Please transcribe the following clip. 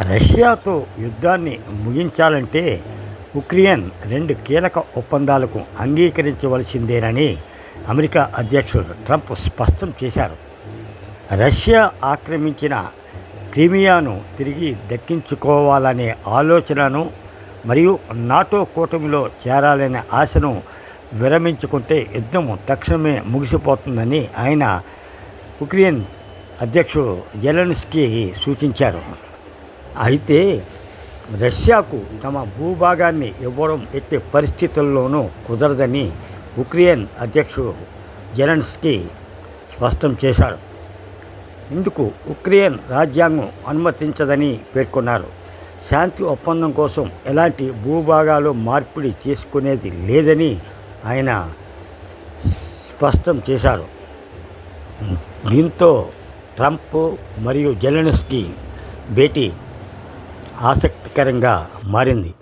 రష్యాతో యుద్ధాన్ని ముగించాలంటే ఉక్రెయిన్ రెండు కీలక ఒప్పందాలకు అంగీకరించవలసిందేనని అమెరికా అధ్యక్షుడు ట్రంప్ స్పష్టం చేశారు. రష్యా ఆక్రమించిన క్రిమియాను తిరిగి దక్కించుకోవాలనే ఆలోచనను మరియు నాటో కూటమిలో చేరాలనే ఆశను విరమించుకుంటే యుద్ధం తక్షణమే ముగిసిపోతుందని ఆయన ఉక్రెయిన్ అధ్యక్షుడు జెలెన్స్కీ సూచించారు. అయితే రష్యాకు తమ భూభాగాన్ని ఇవ్వడం ఎట్టి పరిస్థితుల్లోనూ కుదరదని ఉక్రెయిన్ అధ్యక్షుడు జెలెన్స్కీ స్పష్టం చేశారు. ఇందుకు ఉక్రెయిన్ రాజ్యాంగం అనుమతించదని పేర్కొన్నారు. శాంతి ఒప్పందం కోసం ఎలాంటి భూభాగాలు మార్పిడి చేసుకునేది లేదని ఆయన స్పష్టం చేశారు. దీంతో ట్రంప్ మరియు జెలెన్స్కీ భేటీ ఆసక్తికరంగా మారింది.